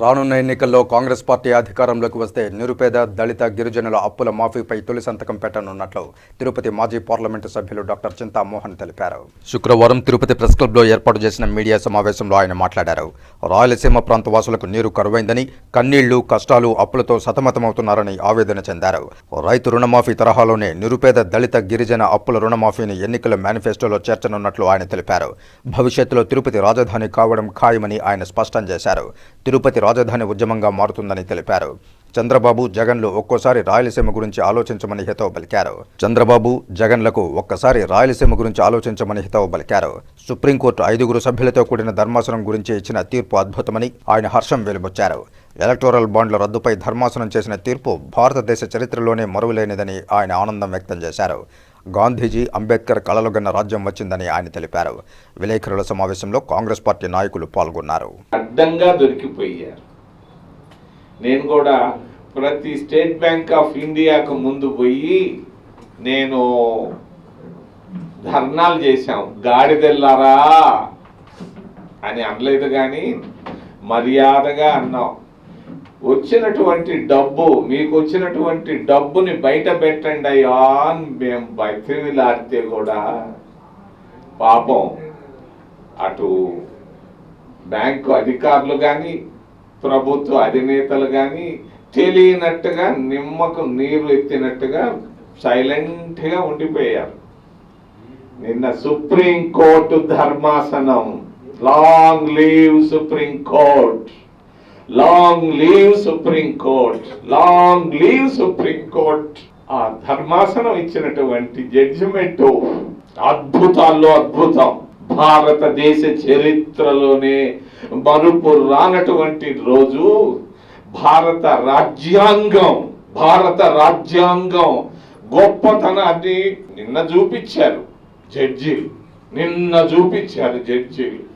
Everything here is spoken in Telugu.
రానున్న ఎన్నికల్లో కాంగ్రెస్ పార్టీ అధికారంలోకి వస్తే నిరుపేద దళిత గిరిజనుల అప్పుల మాఫీపై తొలి సంతకం పెట్టనున్నట్లు తిరుపతి మాజీ పార్లమెంటు సభ్యులు డాక్టర్ చింతామోహన్ తెలిపారు. శుక్రవారం తిరుపతి ప్రెస్ క్లబ్లో ఏర్పాటు చేసిన మీడియా సమావేశంలో ఆయన మాట్లాడారు. రాయలసీమ ప్రాంత వాసులకు నీరు కరువైందని కన్నీళ్ళు కష్టాలు అప్పులతో సతమతమవుతున్నారని ఆవేదన చెందారు. రైతు రుణమాఫీ తరహాలోనే నిరుపేద దళిత గిరిజన అప్పుల రుణమాఫీని ఎన్నికల మేనిఫెస్టోలో చేర్చనున్నట్లు ఆయన తెలిపారు. భవిష్యత్తులో తిరుపతి రాజధాని కావడం ఖాయమని ఆయన స్పష్టం చేశారు. తిరుపతి రాజధాని ఉద్యమంగా మారుతుందని తెలిపారు. చంద్రబాబు జగన్లు ఒక్కోసారి రాయలసీమ గురించి ఆలోచించమని హితవు పలికారు. చంద్రబాబు జగన్లకు ఒక్కసారి రాయలసీమ గురించి ఆలోచించమని హితవు పలికారు. సుప్రీంకోర్టు ఐదుగురు సభ్యులతో కూడిన ధర్మాసనం గురించి ఇచ్చిన తీర్పు అద్భుతమని ఆయన హర్షం వెలుబొచ్చారు. ఎలక్టోరల్ బాండ్ల రద్దుపై ధర్మాసనం చేసిన తీర్పు భారతదేశ చరిత్రలోనే మరువలేనిదని ఆయన ఆనందం వ్యక్తం చేశారు. గాంధీజీ అంబేద్కర్ కలలుగన్న రాజ్యం వచ్చిందని ఆయన తెలిపారు. విలేకరుల సమావేశంలో కాంగ్రెస్ పార్టీ నాయకులు పాల్గొన్నారు. అడ్డంగా దొరికిపోయారు. నేను కూడా ప్రతి స్టేట్ బ్యాంక్ ఆఫ్ ఇండియాకు ముందు పోయి నేను ధర్నాలు చేశాం. గాడిదెల్లారా అని అనలేదు కానీ మర్యాదగా అన్నాం. వచ్చినటువంటి డబ్బు మీకు వచ్చినటువంటి డబ్బుని బయట పెట్టండి అయ్యా అని మేము బతిమిలాడితే కూడా పాపం అటు బ్యాంకు అధికారులు కానీ ప్రభుత్వ అధినేతలు కానీ తెలియనట్టుగా నిమ్మకు నీరు ఎత్తినట్టుగా సైలెంట్గా ఉండిపోయారు. నిన్న సుప్రీం కోర్టు ధర్మాసనం. Long leave supreme court long leave supreme court long leave supreme court ఆ ధర్మాసనం ఇచ్చినటువంటి జడ్జిమెంట్ అద్భుతాల్లో అద్భుతం. భారతదేశ చరిత్రలోనే మరుపు రానటువంటి రోజు భారత రాజ్యాంగం భారత రాజ్యాంగం గొప్పతనాన్ని నిన్న చూపించారు. జడ్జీలు నిన్న చూపించారు జడ్జీలు.